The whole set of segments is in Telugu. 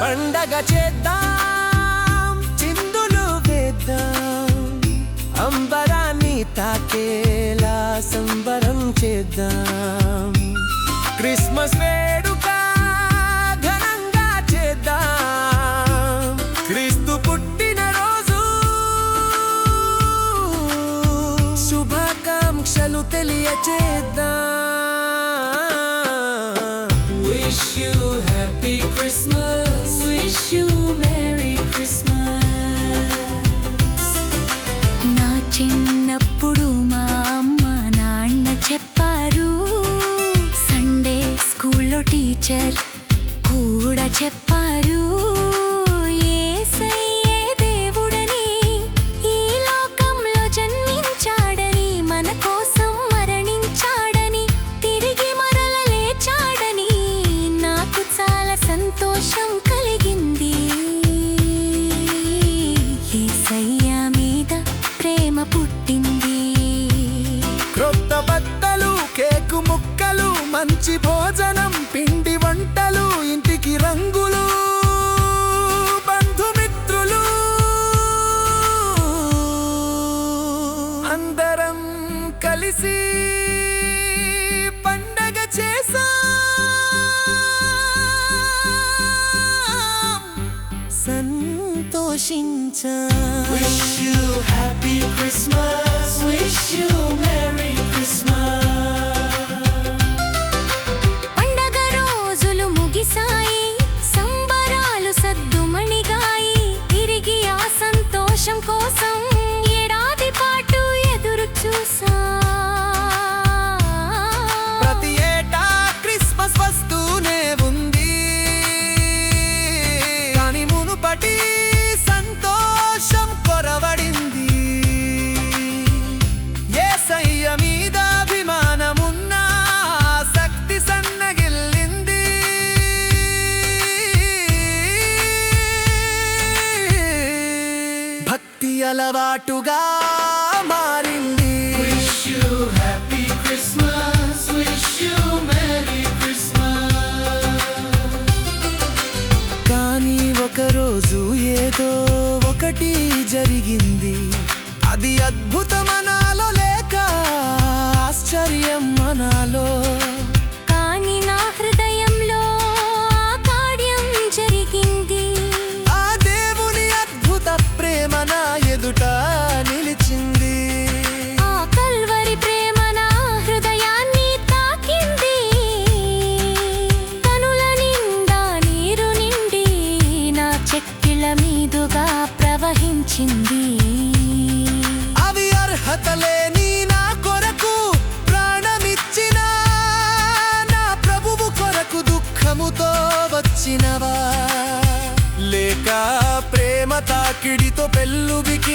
పండగ చేద్దాం చిందులు వేద్దాం అంబరాన్ని తాకేలా సంబరం చేద్దాం. క్రిస్మస్ వేడుక ఘనంగా చేద్దాం. క్రీస్తు పుట్టిన రోజు శుభాకాంక్షలు తెలియచేద్దాం. ayer. Wish you happy Christmas. Wish you. Merry Christmas. కానీ ఒకరోజు ఏదో ఒకటి జరిగింది. అది అద్భుతమనాలో లేక ఆశ్చర్యం అనాలో.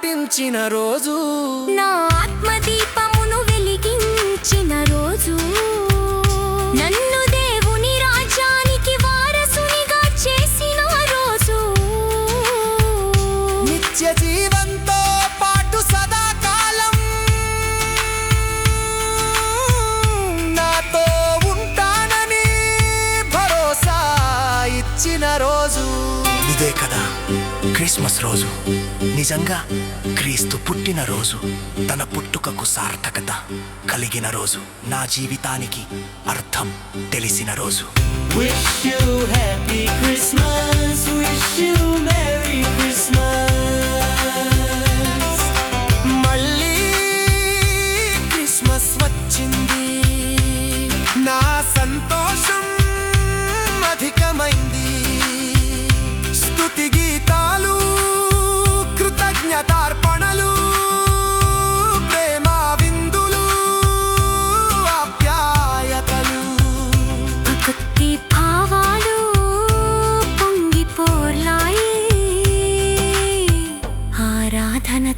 దాటించిన రోజు. నా ఆత్మదీపమును వెలిగించిన రోజు. నన్ను దేవుని రాజ్యానికి వారసునిగా చేసిన రోజు. నిత్య జీవంతో పాటు సదాకాలం నాతో ఉంటానని భరోసా ఇచ్చిన రోజు. ఇదే ఇదే కదా. క్రిస్మస్ రోజు నిజంగా క్రీస్తు పుట్టిన రోజు తన పుట్టుకకు సార్థకత కలిగిన రోజు నా జీవితానికి అర్థం తెలిసిన రోజు Wish you happy Christmas. Wish you Merry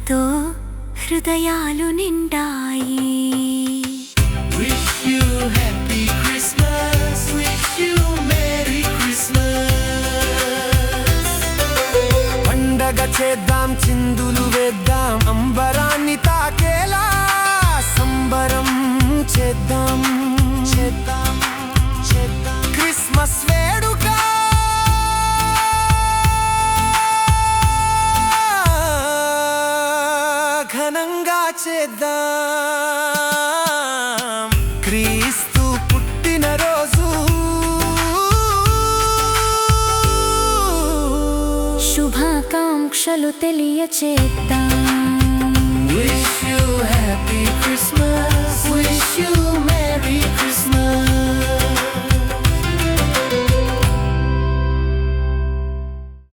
ఆరాధనతో హృదయాలు నిండాయి Wish you happy Christmas. Wish you Merry Christmas. పండగ చేద్దాం చిందులు వేద్దాం అంబరాన్ని తాకేలా సంబరం చేద్దాం చేద్దాం చేద్దాం. క్రీస్తు పుట్టినరోజు శుభాకాంక్షలు తెలియచేద్దాం. Wish you happy Christmas